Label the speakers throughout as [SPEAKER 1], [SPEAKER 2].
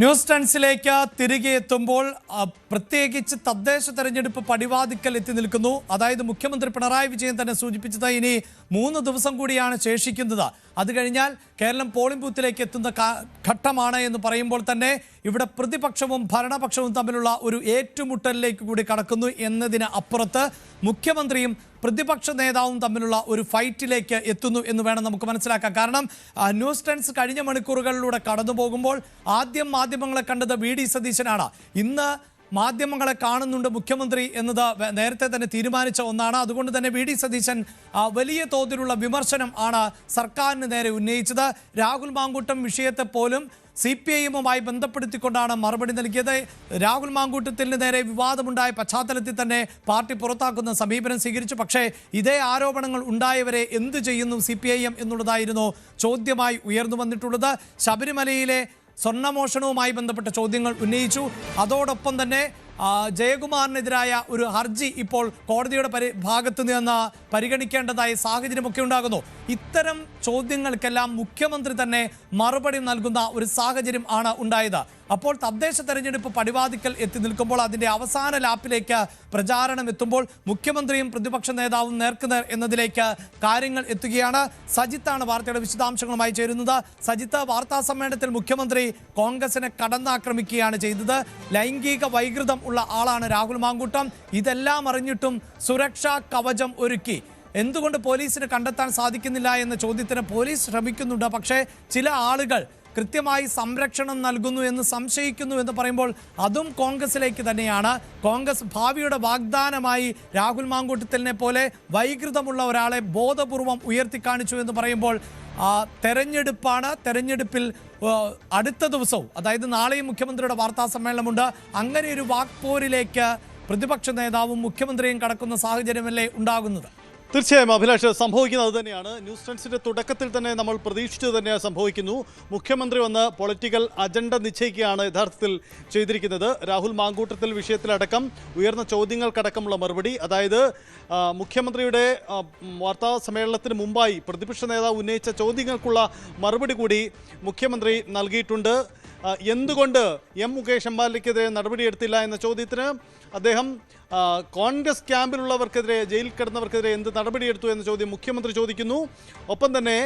[SPEAKER 1] News ടെൻസിലേക്ക് തിരികെ എത്തുമ്പോൾ പ്രത്യേകിച്ച് തദ്ദേശ തെരഞ്ഞെടുപ്പ് പടിവാതിക്കൽ എത്തി നിൽക്കുന്നു. അതായത് മുഖ്യമന്ത്രി പിണറായി വിജയൻ തന്നെ സൂചിപ്പിച്ചത് ഇനി മൂന്ന് ദിവസം കൂടിയാണ് ശേഷിക്കുന്നത്. അത് കഴിഞ്ഞാൽ കേരളം പോളിംഗ് ബൂത്തിലേക്ക് എത്തുന്ന ഘട്ടമാണ് എന്ന് പറയുമ്പോൾ തന്നെ ഇവിടെ പ്രതിപക്ഷവും ഭരണപക്ഷവും തമ്മിലുള്ള ഒരു ഏറ്റുമുട്ടലിലേക്ക് കൂടി കടക്കുന്നു എന്നതിന് അപ്പുറത്ത് മുഖ്യമന്ത്രിയും പ്രതിപക്ഷ നേതാവും തമ്മിലുള്ള ഒരു ഫൈറ്റിലേക്ക് എത്തുന്നു എന്ന് വേണം നമുക്ക് മനസ്സിലാക്കാം കാരണം ന്യൂസ് ടെൻസ് കഴിഞ്ഞ മണിക്കൂറുകളിലൂടെ കടന്നു ആദ്യം മാധ്യമങ്ങളെ കണ്ടത് വി സതീശനാണ്. ഇന്ന് മാധ്യമങ്ങളെ കാണുന്നുണ്ട് മുഖ്യമന്ത്രി എന്നത് നേരത്തെ തന്നെ തീരുമാനിച്ച ഒന്നാണ്. അതുകൊണ്ട് തന്നെ വി ഡി സതീശൻ വലിയ തോതിലുള്ള വിമർശനം ആണ് സർക്കാരിന് നേരെ ഉന്നയിച്ചത്. രാഹുൽ മാങ്കൂട്ടം വിഷയത്തെ പോലും സി പി ഐ ബന്ധപ്പെടുത്തിക്കൊണ്ടാണ് മറുപടി നൽകിയത്. രാഹുൽ മാങ്കൂട്ടത്തിന് നേരെ വിവാദമുണ്ടായ പശ്ചാത്തലത്തിൽ തന്നെ പാർട്ടി പുറത്താക്കുന്ന സമീപനം സ്വീകരിച്ചു. പക്ഷേ ഇതേ ആരോപണങ്ങൾ ഉണ്ടായവരെ എന്തു ചെയ്യുന്നു സി എന്നുള്ളതായിരുന്നു ചോദ്യമായി ഉയർന്നു വന്നിട്ടുള്ളത്. ശബരിമലയിലെ സ്വർണമോഷണവുമായി ബന്ധപ്പെട്ട ചോദ്യങ്ങൾ ഉന്നയിച്ചു. അതോടൊപ്പം തന്നെ ജയകുമാറിനെതിരായ ഒരു ഹർജി ഇപ്പോൾ കോടതിയുടെ പരി ഭാഗത്ത് നിന്ന് പരിഗണിക്കേണ്ടതായ സാഹചര്യമൊക്കെ ഉണ്ടാകുന്നു. ഇത്തരം ചോദ്യങ്ങൾക്കെല്ലാം മുഖ്യമന്ത്രി തന്നെ മറുപടി നൽകുന്ന ഒരു സാഹചര്യം ആണ് ഉണ്ടായത്. അപ്പോൾ തദ്ദേശ തെരഞ്ഞെടുപ്പ് പടിവാതിക്കൽ എത്തി നിൽക്കുമ്പോൾ അതിന്റെ അവസാന ലാപ്പിലേക്ക് പ്രചാരണം എത്തുമ്പോൾ മുഖ്യമന്ത്രിയും പ്രതിപക്ഷ നേതാവും നേർക്കുനേർ എന്നതിലേക്ക് കാര്യങ്ങൾ എത്തുകയാണ്. സജിത്താണ് വാർത്തയുടെ വിശദാംശങ്ങളുമായി ചേരുന്നത്. സജിത്ത് വാർത്താ സമ്മേളനത്തിൽ മുഖ്യമന്ത്രി കോൺഗ്രസിനെ കടന്നാക്രമിക്കുകയാണ് ചെയ്തത്. ലൈംഗിക വൈകൃതം ഉള്ള ആളാണ് രാഹുൽ മാങ്കൂട്ടം. ഇതെല്ലാം അറിഞ്ഞിട്ടും സുരക്ഷാ കവചം ഒരുക്കി. എന്തുകൊണ്ട് പോലീസിന് കണ്ടെത്താൻ സാധിക്കുന്നില്ല എന്ന ചോദ്യത്തിന് പോലീസ് ശ്രമിക്കുന്നുണ്ട്. പക്ഷേ ചില ആളുകൾ കൃത്യമായി സംരക്ഷണം നൽകുന്നു എന്ന് സംശയിക്കുന്നു എന്ന് പറയുമ്പോൾ അതും കോൺഗ്രസിലേക്ക് തന്നെയാണ്. കോൺഗ്രസ് ഭാവിയുടെ വാഗ്ദാനമായി രാഹുൽ മാങ്കൂട്ടത്തിലിനെ പോലെ വൈകൃതമുള്ള ഒരാളെ ബോധപൂർവം ഉയർത്തിക്കാണിച്ചു എന്ന് പറയുമ്പോൾ തെരഞ്ഞെടുപ്പാണ്. തെരഞ്ഞെടുപ്പിൽ അടുത്ത ദിവസവും അതായത് നാളെയും മുഖ്യമന്ത്രിയുടെ വാർത്താ സമ്മേളനമുണ്ട്. അങ്ങനെ ഒരു വാക്പോരിലേക്ക് പ്രതിപക്ഷ നേതാവും മുഖ്യമന്ത്രിയും കടക്കുന്ന സാഹചര്യമല്ലേ ഉണ്ടാകുന്നത്?
[SPEAKER 2] തീർച്ചയായും അഭിലാഷ് സംഭവിക്കുന്നത് തന്നെയാണ്. ന്യൂസ് ട്രൻസിന്റെ തുടക്കത്തിൽ തന്നെ നമ്മൾ പ്രതീക്ഷിച്ചത് തന്നെ സംഭവിക്കുന്നു. മുഖ്യമന്ത്രി വന്ന് പൊളിറ്റിക്കൽ അജണ്ട നിശ്ചയിക്കുകയാണ് യഥാർത്ഥത്തിൽ ചെയ്തിരിക്കുന്നത്. രാഹുൽ മാങ്കൂട്ടത്തിൽ വിഷയത്തിലടക്കം ഉയർന്ന ചോദ്യങ്ങൾക്കടക്കമുള്ള മറുപടി. അതായത് മുഖ്യമന്ത്രിയുടെ വാർത്താ സമ്മേളനത്തിന് മുമ്പായി പ്രതിപക്ഷ നേതാവ് ഉന്നയിച്ച ചോദ്യങ്ങൾക്കുള്ള മറുപടി കൂടി മുഖ്യമന്ത്രി നൽകിയിട്ടുണ്ട്. എന്തുകൊണ്ട് എം മുകേഷ് അംബാനിക്കെതിരെ നടപടിയെടുത്തില്ല എന്ന ചോദ്യത്തിന് അദ്ദേഹം കോൺഗ്രസ് ക്യാമ്പിലുള്ളവർക്കെതിരെ ജയിൽ കിടന്നവർക്കെതിരെ എന്ത് നടപടിയെടുത്തു എന്ന ചോദ്യം മുഖ്യമന്ത്രി ചോദിക്കുന്നു. ഒപ്പം തന്നെ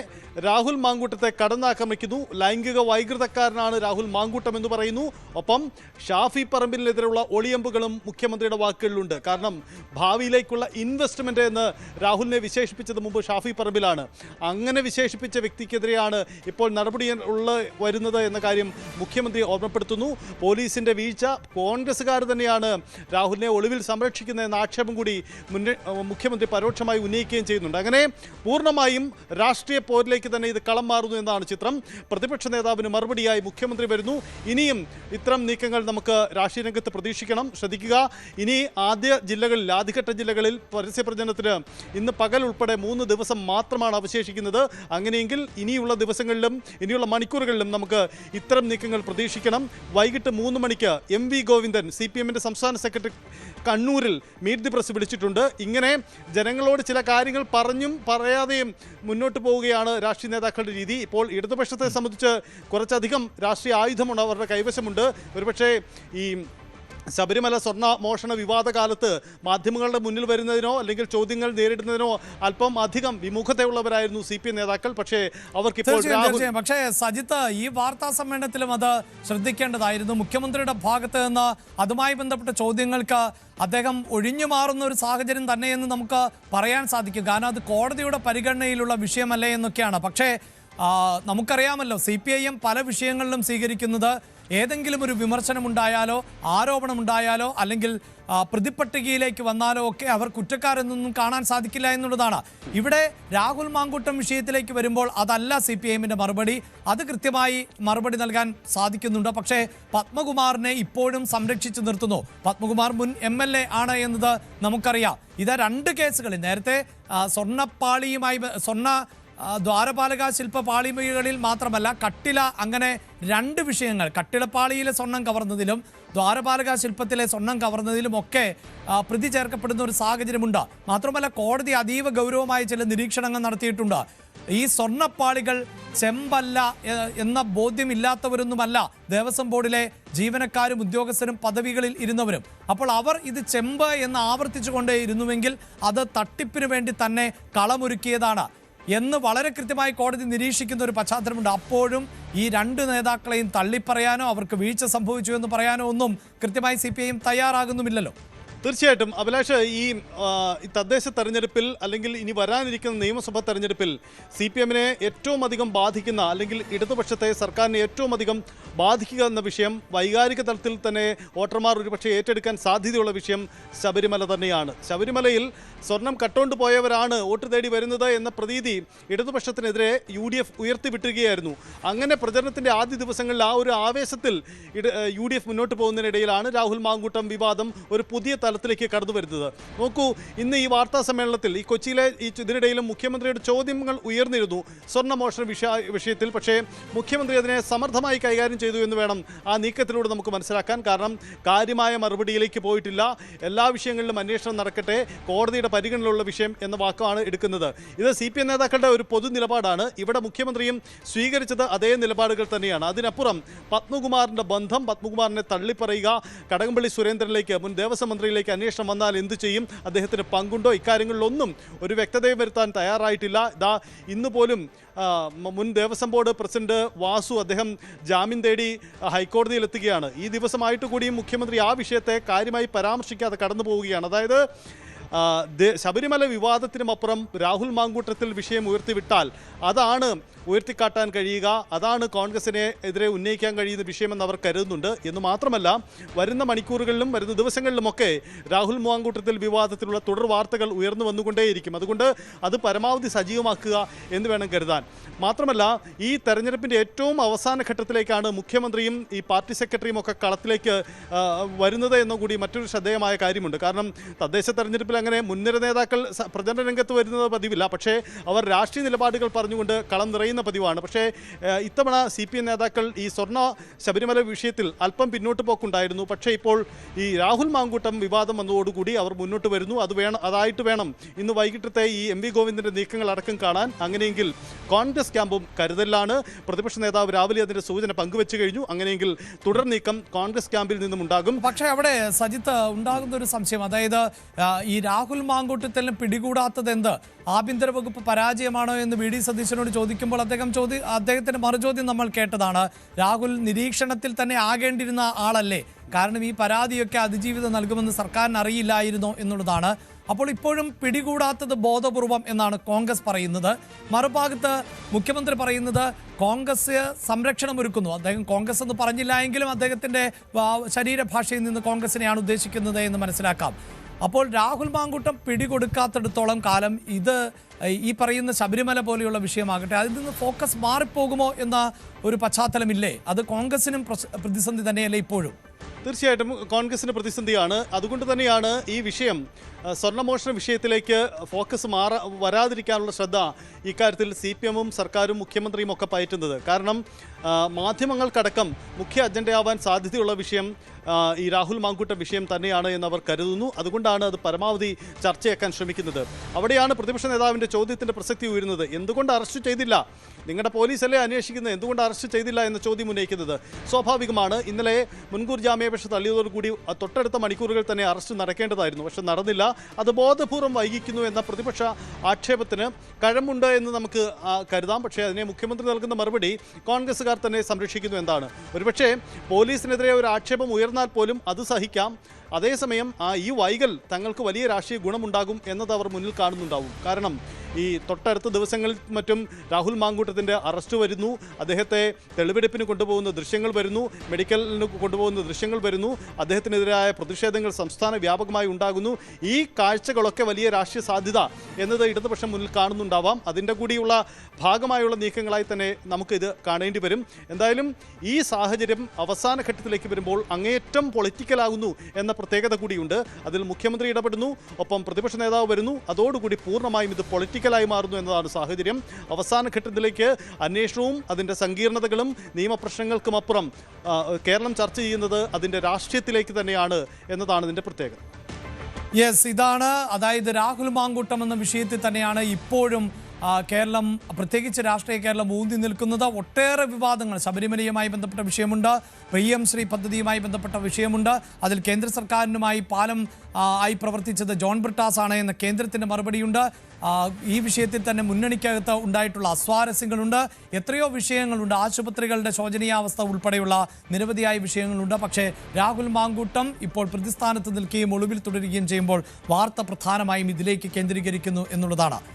[SPEAKER 2] രാഹുൽ മാങ്കൂട്ടത്തെ കടന്നാക്രമിക്കുന്നു. ലൈംഗിക വൈകൃതക്കാരനാണ് രാഹുൽ മാങ്കൂട്ടം എന്ന് പറയുന്നു. ഒപ്പം ഷാഫി പറമ്പിനെതിരെയുള്ള ഒളിയമ്പുകളും മുഖ്യമന്ത്രിയുടെ വാക്കുകളിലുണ്ട്. കാരണം ഭാവിയിലേക്കുള്ള ഇൻവെസ്റ്റ്മെന്റ് എന്ന് രാഹുലിനെ വിശേഷിപ്പിച്ചത് മുമ്പ് ഷാഫി പറമ്പിലാണ്. അങ്ങനെ വിശേഷിപ്പിച്ച വ്യക്തിക്കെതിരെയാണ് ഇപ്പോൾ നടപടി ഉള്ള വരുന്നത് എന്ന കാര്യം മുഖ്യമന്ത്രി ഓർമ്മപ്പെടുത്തുന്നു. പോലീസിന്റെ വീഴ്ച കോൺഗ്രസ്സുകാർ തന്നെയാണ് രാഹുലിനെ ഒളിവിൽ സംരക്ഷിക്കുന്ന എന്ന ആക്ഷേപം കൂടി മുഖ്യമന്ത്രി പരോക്ഷമായി ഉന്നയിക്കുകയും ചെയ്യുന്നുണ്ട്. അങ്ങനെ പൂർണമായും രാഷ്ട്രീയ പോരിലേക്ക് തന്നെ ഇത് കളം മാറുന്നു എന്നാണ് ചിത്രം. പ്രതിപക്ഷ നേതാവിന് മറുപടിയായി മുഖ്യമന്ത്രി വരുന്നു. ഇനിയും ഇത്തരം നീക്കങ്ങൾ നമുക്ക് രാഷ്ട്രീയ രംഗത്ത് പ്രതീക്ഷിക്കണം. ശ്രദ്ധിക്കുക. ഇനി ആദ്യ ജില്ലകളിൽ ആദ്യഘട്ട ജില്ലകളിൽ പരസ്യപ്രചരണത്തിന് ഇന്ന് പകൽ ഉൾപ്പെടെ മൂന്ന് ദിവസം മാത്രമാണ് അവശേഷിക്കുന്നത്. അങ്ങനെയെങ്കിൽ ഇനിയുള്ള ദിവസങ്ങളിലും ഇനിയുള്ള മണിക്കൂറുകളിലും നമുക്ക് ഇത്തരം നീക്കങ്ങൾ പ്രതീക്ഷിക്കണം. വൈകിട്ട് മൂന്ന് മണിക്ക് M V Govindan C P എമ്മിന്റെ സംസ്ഥാന സെക്രട്ടറി കണ്ണൂരിൽ മീറ്റ് ദി പ്രസ് വിളിച്ചിട്ടുണ്ട്. ഇങ്ങനെ ജനങ്ങളോട് ചില കാര്യങ്ങൾ പറഞ്ഞും പറയാതെയും മുന്നോട്ട് പോവുകയാണ് രാഷ്ട്രീയ നേതാക്കളുടെ രീതി. ഇപ്പോൾ ഇടതുപക്ഷത്തെ സംബന്ധിച്ച് കുറച്ചധികം രാഷ്ട്രീയ ആയുധമുണ്ട് അവരുടെ കൈവശമുണ്ട്. ഒരുപക്ഷേ ഈ ശബരിമല സ്വർണ മോഷണ വിവാദ കാലത്ത് മാധ്യമങ്ങളുടെ മുന്നിൽ വരുന്നതിനോ അല്ലെങ്കിൽ ചോദ്യങ്ങൾ നേരിടുന്നതിനോ അല്പം അധികം വിമുഖതയുള്ളവരായിരുന്നു സി പി എം നേതാക്കൾ. പക്ഷേ അവർക്കിപ്പോൾ
[SPEAKER 1] പക്ഷേ സജിത്ത് ഈ വാർത്താ സമ്മേളനത്തിലും അത് ശ്രദ്ധിക്കേണ്ടതായിരുന്നു. മുഖ്യമന്ത്രിയുടെ ഭാഗത്ത് നിന്ന് അതുമായി ബന്ധപ്പെട്ട ചോദ്യങ്ങൾക്ക് അദ്ദേഹം ഒഴിഞ്ഞു മാറുന്ന ഒരു സാഹചര്യം തന്നെയെന്ന് നമുക്ക് പറയാൻ സാധിക്കും. കാരണം അത് കോടതിയുടെ പരിഗണനയിലുള്ള വിഷയമല്ലേ എന്നൊക്കെയാണ്. പക്ഷേ നമുക്കറിയാമല്ലോ സി പി ഐ എം പല വിഷയങ്ങളിലും സ്വീകരിക്കുന്നത് ഏതെങ്കിലും ഒരു വിമർശനമുണ്ടായാലോ ആരോപണമുണ്ടായാലോ അല്ലെങ്കിൽ പ്രതിപ്പട്ടികയിലേക്ക് വന്നാലോ ഒക്കെ അവർ കുറ്റക്കാരെന്നൊന്നും കാണാൻ സാധിക്കില്ല എന്നുള്ളതാണ്. ഇവിടെ രാഹുൽ മാങ്കുട്ടം വിഷയത്തിലേക്ക് വരുമ്പോൾ അതല്ല സി പി എമ്മിന്റെ മറുപടി. അത് കൃത്യമായി മറുപടി നൽകാൻ സാധിക്കുന്നുണ്ട്. പക്ഷേ പത്മകുമാറിനെ ഇപ്പോഴും സംരക്ഷിച്ചു നിർത്തുന്നു. പത്മകുമാർ മുൻ എം എൽ എ ആണ് എന്നത് നമുക്കറിയാം. ഇത് രണ്ട് കേസുകളിൽ നേരത്തെ സ്വർണപ്പാളിയുമായി സ്വർണ ദ്വാരപാലക ശില്പ പാളിമകളിൽ മാത്രമല്ല കട്ടില അങ്ങനെ രണ്ട് വിഷയങ്ങൾ കട്ടിളപ്പാളിയിലെ സ്വർണം കവർന്നതിലും ദ്വാരപാലക ശില്പത്തിലെ സ്വർണം കവർന്നതിലും ഒക്കെ ആ, പ്രതി ചേർക്കപ്പെടുന്ന ഒരു സാഹചര്യമുണ്ട്. മാത്രമല്ല കോടതി അതീവ ഗൗരവമായ ചില നിരീക്ഷണങ്ങൾ നടത്തിയിട്ടുണ്ട്. ഈ സ്വർണപ്പാളികൾ ചെമ്പല്ല എന്ന ബോധ്യമില്ലാത്തവരൊന്നുമല്ല. ദേവസ്വം ബോർഡിലെ ജീവനക്കാരും ഉദ്യോഗസ്ഥരും പദവികളിൽ ഇരുന്നവരും. അപ്പോൾ അവർ ഇത് ചെമ്പ് എന്ന് ആവർത്തിച്ചുകൊണ്ടേ കൊണ്ടേയിരുന്നുവെങ്കിൽ അത് തട്ടിപ്പിനു വേണ്ടി തന്നെ കളമൊരുക്കിയതാണ്. എന്ന് വളരെ കൃത്യമായി കോടതി നിരീക്ഷിക്കുന്ന ഒരു പശ്ചാത്തലമുണ്ട്. അപ്പോഴും ഈ രണ്ട് നേതാക്കളെയും തള്ളിപ്പറയാനോ അവർക്ക് വീഴ്ച സംഭവിച്ചു എന്ന് പറയാനോ ഒന്നും കൃത്യമായി സി തയ്യാറാകുന്നുമില്ലല്ലോ.
[SPEAKER 2] തീർച്ചയായിട്ടും. അഭിലാഷ് ഈ തദ്ദേശ തെരഞ്ഞെടുപ്പിൽ അല്ലെങ്കിൽ ഇനി വരാനിരിക്കുന്ന നിയമസഭാ തെരഞ്ഞെടുപ്പിൽ സി പി എമ്മിനെ ഏറ്റവും അധികം ബാധിക്കുന്ന അല്ലെങ്കിൽ ഇടതുപക്ഷത്തെ സർക്കാരിനെ ഏറ്റവും അധികം ബാധിക്കുക എന്ന വിഷയം വൈകാരിക തലത്തിൽ തന്നെ വോട്ടർമാർ ഒരുപക്ഷെ ഏറ്റെടുക്കാൻ സാധ്യതയുള്ള വിഷയം ശബരിമല തന്നെയാണ്. ശബരിമലയിൽ സ്വർണം കട്ടുകൊണ്ട് പോയവരാണ് വോട്ട് തേടി വരുന്നത് എന്ന പ്രതീതി ഇടതുപക്ഷത്തിനെതിരെ യു ഡി എഫ് ഉയർത്തിവിട്ടുകയായിരുന്നു അങ്ങനെ പ്രചരണത്തിന്റെ ആദ്യ ദിവസങ്ങളിൽ ആ ഒരു ആവേശത്തിൽ യു ഡി എഫ് മുന്നോട്ട് പോകുന്നതിനിടയിലാണ് രാഹുൽ മാങ്കൂട്ടം വിവാദം ഒരു പുതിയ തലത്തിലേക്ക് കടന്നു വരുന്നത്. നോക്കൂ ഇന്ന് ഈ വാർത്താ സമ്മേളനത്തിൽ ഈ കൊച്ചിയിലെ ഈ ഇതിനിടയിലും മുഖ്യമന്ത്രിയുടെ ചോദ്യങ്ങൾ ഉയർന്നിരുന്നു. സ്വർണമോഷണ വിഷയ വിഷയത്തിൽ പക്ഷേ മുഖ്യമന്ത്രി അതിനെ സമർത്ഥമായി കൈകാര്യം ചെയ്തു എന്ന് വേണം ആ നീക്കത്തിലൂടെ നമുക്ക് മനസ്സിലാക്കാൻ. കാരണം കാര്യമായ മറുപടിയിലേക്ക് പോയിട്ടില്ല. എല്ലാ വിഷയങ്ങളിലും അന്വേഷണം നടക്കട്ടെ. കോടതിയുടെ പരിഗണനയിലുള്ള വിഷയം എന്ന വാക്കാണ് എടുക്കുന്നത്. ഇത് സി പി എം നേതാക്കളുടെ ഒരു പൊതു നിലപാടാണ്. ഇവിടെ മുഖ്യമന്ത്രിയും സ്വീകരിച്ചത് അതേ നിലപാടുകൾ തന്നെയാണ്. അതിനപ്പുറം പത്മകുമാറിന്റെ ബന്ധം പത്മകുമാറിനെ തള്ളിപ്പറയുക കടകംപള്ളി സുരേന്ദ്രനിലേക്ക് മുൻ ദേവസ്വം മന്ത്രിയിലേക്ക് അന്വേഷണം വന്നാൽ എന്ത് ചെയ്യും? അദ്ദേഹത്തിന് പങ്കുണ്ടോ? ഇക്കാര്യങ്ങളിലൊന്നും ഒരു വ്യക്തതയും വരുത്താൻ തയ്യാറായിട്ടില്ല. ഇതാ ഇന്ന് പോലും മുൻ ദേവസ്വം ബോർഡ് പ്രസിഡന്റ് വാസു അദ്ദേഹം ജാമ്യം തേടി ഹൈക്കോടതിയിലെത്തുകയാണ്. ഈ ദിവസമായിട്ട് കൂടിയും മുഖ്യമന്ത്രി ആ വിഷയത്തെ കാര്യമായി പരാമർശിക്കാതെ കടന്നു പോവുകയാണ് അതായത് ശബരിമല വിവാദത്തിനുമപ്പുറം രാഹുൽ മാങ്കൂട്ടത്തിൽ വിഷയം ഉയർത്തിവിട്ടാൽ അതാണ് ഉയർത്തിക്കാട്ടാൻ കഴിയുക അതാണ് കോൺഗ്രസിനെ എതിരെ ഉന്നയിക്കാൻ കഴിയുന്ന വിഷയമെന്ന് അവർ കരുതുന്നുണ്ട്. എന്ന് മാത്രമല്ല വരുന്ന മണിക്കൂറുകളിലും വരുന്ന ദിവസങ്ങളിലുമൊക്കെ രാഹുൽ മാങ്കൂട്ടത്തിൽ വിവാദത്തിലുള്ള തുടർ വാർത്തകൾ ഉയർന്നു വന്നുകൊണ്ടേയിരിക്കും. അതുകൊണ്ട് അത് പരമാവധി സജീവമാക്കുക എന്ന് വേണം കരുതാൻ. മാത്രമല്ല ഈ തെരഞ്ഞെടുപ്പിന്റെ ഏറ്റവും അവസാന ഘട്ടത്തിലേക്കാണ് മുഖ്യമന്ത്രിയും ഈ പാർട്ടി സെക്രട്ടറിയും ഒക്കെ കളത്തിലേക്ക് വരുന്നത് എന്നും കൂടി മറ്റൊരു ശ്രദ്ധേയമായ കാര്യമുണ്ട്. കാരണം തദ്ദേശ തെരഞ്ഞെടുപ്പിൽ അങ്ങനെ മുൻനിര നേതാക്കൾ പ്രചരണ രംഗത്ത് വരുന്നത് പതിവില്ല. പക്ഷേ അവർ രാഷ്ട്രീയ നിലപാടുകൾ പറഞ്ഞുകൊണ്ട് കളം നിറയുന്ന പതിവാണ്. പക്ഷേ ഇത്തവണ സി പി എം നേതാക്കൾ ഈ സ്വർണ ശബരിമല വിഷയത്തിൽ അല്പം പിന്നോട്ട് പോക്കുണ്ടായിരുന്നു. പക്ഷേ ഇപ്പോൾ ഈ രാഹുൽ മാങ്കൂട്ടം വിവാദം വന്നതോടുകൂടി അവർ മുന്നോട്ട് വരുന്നു. അത് വേണം അതായിട്ട് വേണം ഇന്ന് വൈകിട്ടത്തെ ഈ എം വി ഗോവിന്ദന്റെ നീക്കങ്ങൾ അടക്കം കാണാൻ. അങ്ങനെയെങ്കിൽ കോൺഗ്രസ് ക്യാമ്പും കരുതലാണ് പ്രതിപക്ഷ നേതാവ് രാവിലെ അതിന്റെ സൂചന പങ്കുവച്ചു കഴിഞ്ഞു. അങ്ങനെയെങ്കിൽ തുടർ നീക്കം കോൺഗ്രസ് ക്യാമ്പിൽ നിന്നും ഉണ്ടാകും.
[SPEAKER 1] പക്ഷേ അവിടെ സജിത്ത് ഉണ്ടാകുന്ന ഒരു സംശയം. അതായത് ഈ രാഹുൽ മാങ്കൂട്ടത്തലിന് പിടികൂടാത്തത് എന്ത്? ആഭ്യന്തര വകുപ്പ് പരാജയമാണോ എന്ന് വി ഡി സതീശനോട് ചോദിക്കുമ്പോൾ അദ്ദേഹം ചോദ്യ അദ്ദേഹത്തിന്റെ മറുചോദ്യം നമ്മൾ കേട്ടതാണ്. രാഹുൽ നിരീക്ഷണത്തിൽ തന്നെ ആകേണ്ടിരുന്ന ആളല്ലേ? കാരണം ഈ പരാതിയൊക്കെ അതിജീവിതം നൽകുമെന്ന് സർക്കാരിന് അറിയില്ലായിരുന്നു എന്നുള്ളതാണ്. അപ്പോൾ ഇപ്പോഴും പിടികൂടാത്തത് ബോധപൂർവം എന്നാണ് കോൺഗ്രസ് പറയുന്നത്. മറുഭാഗത്ത് മുഖ്യമന്ത്രി പറയുന്നത് കോൺഗ്രസ് സംരക്ഷണം ഒരുക്കുന്നു. അദ്ദേഹം കോൺഗ്രസ് എന്ന് പറഞ്ഞില്ല എങ്കിലും അദ്ദേഹത്തിന്റെ ശരീരഭാഷയിൽ നിന്ന് കോൺഗ്രസിനെയാണ് ഉദ്ദേശിക്കുന്നത് എന്ന് മനസ്സിലാക്കാം. അപ്പോൾ രാഹുൽ മാങ്കൂട്ടം പിടികൊടുക്കാത്തിടത്തോളം കാലം ഇത് ഈ പറയുന്ന ശബരിമല പോലെയുള്ള വിഷയമാകട്ടെ അതിൽ നിന്ന് ഫോക്കസ് മാറിപ്പോകുമോ എന്ന ഒരു പശ്ചാത്തലമില്ലേ? അത് കോൺഗ്രസിനും പ്രതിസന്ധി തന്നെയല്ലേ ഇപ്പോഴും?
[SPEAKER 2] തീർച്ചയായിട്ടും കോൺഗ്രസിന് പ്രതിസന്ധിയാണ്. അതുകൊണ്ട് തന്നെയാണ് ഈ വിഷയം സ്വർണമോഷണ വിഷയത്തിലേക്ക് ഫോക്കസ് മാറ വരാതിരിക്കാനുള്ള ശ്രദ്ധ ഇക്കാര്യത്തിൽ സി പി എമ്മും സർക്കാരും മുഖ്യമന്ത്രിയും ഒക്കെ പയറ്റുന്നത്. കാരണം മാധ്യമങ്ങൾക്കടക്കം മുഖ്യ അജണ്ടയാവാൻ സാധ്യതയുള്ള വിഷയം ഈ രാഹുൽ മാങ്കൂട്ട വിഷയം തന്നെയാണ് എന്ന് അവർ കരുതുന്നു. അതുകൊണ്ടാണ് അത് പരമാവധി ചർച്ചയാക്കാൻ ശ്രമിക്കുന്നത്. അവിടെയാണ് പ്രതിപക്ഷ നേതാവിന്റെ ചോദ്യത്തിന്റെ പ്രസക്തി ഉയരുന്നത്. എന്തുകൊണ്ട് അറസ്റ്റ് ചെയ്തില്ല? നിങ്ങളുടെ പോലീസല്ലേ അന്വേഷിക്കുന്നത്? എന്തുകൊണ്ട് അറസ്റ്റ് ചെയ്തില്ല എന്ന ചോദ്യം ഉന്നയിക്കുന്നത്? സ്വാഭാവികമാണ്. ഇന്നലെ മുൻകൂർ ജാമ്യാപേക്ഷ തള്ളിയതോടുകൂടി തൊട്ടടുത്ത മണിക്കൂറുകൾ തന്നെ അറസ്റ്റ് നടക്കേണ്ടതായിരുന്നു. പക്ഷെ നടന്നില്ല. അത് ബോധപൂർവം വൈകിക്കുന്നു എന്ന പ്രതിപക്ഷ ആക്ഷേപത്തിന് കഴമുണ്ട് എന്ന് നമുക്ക് കരുതാം. പക്ഷേ അതിനെ മുഖ്യമന്ത്രി നൽകുന്ന മറുപടി കോൺഗ്രസ്സുകാർ തന്നെ സംരക്ഷിക്കുന്നു എന്നാണ്. ഒരുപക്ഷേ പോലീസിനെതിരെ ഒരു ആക്ഷേപം ഉയർന്നാൽ പോലും അത് സഹിക്കാം. അതേസമയം ആ ഈ വൈകൽ തങ്ങൾക്ക് വലിയ രാഷ്ട്രീയ ഗുണമുണ്ടാകും എന്നത് അവർ മുന്നിൽ കാണുന്നുണ്ടാവും. കാരണം ഈ തൊട്ടടുത്ത ദിവസങ്ങളിൽ മറ്റും രാഹുൽ മാങ്കൂട്ടത്തിന്റെ അറസ്റ്റ് വരുന്നു. അദ്ദേഹത്തെ തെളിവെടുപ്പിന് കൊണ്ടുപോകുന്ന ദൃശ്യങ്ങൾ വരുന്നു. മെഡിക്കലിന് കൊണ്ടുപോകുന്ന ദൃശ്യങ്ങൾ വരുന്നു. അദ്ദേഹത്തിനെതിരായ പ്രതിഷേധങ്ങൾ സംസ്ഥാന വ്യാപകമായി ഉണ്ടാകുന്നു. ഈ കാഴ്ചകളൊക്കെ വലിയ രാഷ്ട്രീയ സാധ്യത എന്നത് ഇടതുപക്ഷം മുന്നിൽ കാണുന്നുണ്ടാവാം. അതിന്റെ കൂടിയുള്ള ഭാഗമായുള്ള നീക്കങ്ങളായി തന്നെ നമുക്കിത് കാണേണ്ടി വരും. എന്തായാലും ഈ സാഹചര്യം അവസാന ഘട്ടത്തിലേക്ക് വരുമ്പോൾ അങ്ങേയറ്റം പൊളിറ്റിക്കലാകുന്നു എന്ന പ്രത്യേകത കൂടിയുണ്ട്. അതിൽ മുഖ്യമന്ത്രി ഇടപെടുന്നു ഒപ്പം പ്രതിപക്ഷ നേതാവ് വരുന്നു. അതോടുകൂടി പൂർണമായും ഇത് പൊളിറ്റിക്കലായി മാറുന്നു എന്നതാണ് സാഹചര്യം. അവസാന ഘട്ടത്തിലേക്ക് അന്വേഷണവും അതിന്റെ സങ്കീർണതകളും നിയമപ്രശ്നങ്ങൾക്കും അപ്പുറം കേരളം ചർച്ച ചെയ്യുന്നത് അതിന്റെ രാഷ്ട്രീയത്തിലേക്ക് തന്നെയാണ് എന്നതാണ് ഇതിന്റെ പ്രത്യേകത.
[SPEAKER 1] യെസ് ഇതാണ് അതായത് രാഹുൽ മാങ്കൂട്ടം എന്ന വിഷയത്തിൽ തന്നെയാണ് ഇപ്പോഴും കേരളം പ്രത്യേകിച്ച് രാഷ്ട്രീയ കേരളം ഊന്നി നിൽക്കുന്നത് ഒട്ടേറെ വിവാദങ്ങൾ ശബരിമലയുമായി ബന്ധപ്പെട്ട വിഷയമുണ്ട് പി എം ശ്രീ പദ്ധതിയുമായി ബന്ധപ്പെട്ട വിഷയമുണ്ട്. അതിൽ കേന്ദ്ര സർക്കാരിനുമായി പാലം ആയി പ്രവർത്തിച്ചത് ജോൺ ബ്രിട്ടാസ് ആണ് എന്ന കേന്ദ്രത്തിന്റെ മറുപടിയുണ്ട്. ഈ വിഷയത്തിൽ തന്നെ മുന്നണിക്കകത്ത് ഉണ്ടായിട്ടുള്ള അസ്വാരസ്യങ്ങളുണ്ട്. എത്രയോ വിഷയങ്ങളുണ്ട്. ആശുപത്രികളുടെ ശോചനീയാവസ്ഥ ഉൾപ്പെടെയുള്ള നിരവധിയായ വിഷയങ്ങളുണ്ട്. പക്ഷേ രാഹുൽ മാങ്കൂട്ടം ഇപ്പോൾ പ്രതിസ്ഥാനത്ത് നിൽക്കുകയും ഒളിവിൽ തുടരുകയും ചെയ്യുമ്പോൾ വാർത്ത പ്രധാനമായും ഇതിലേക്ക് കേന്ദ്രീകരിക്കുന്നു എന്നുള്ളതാണ്.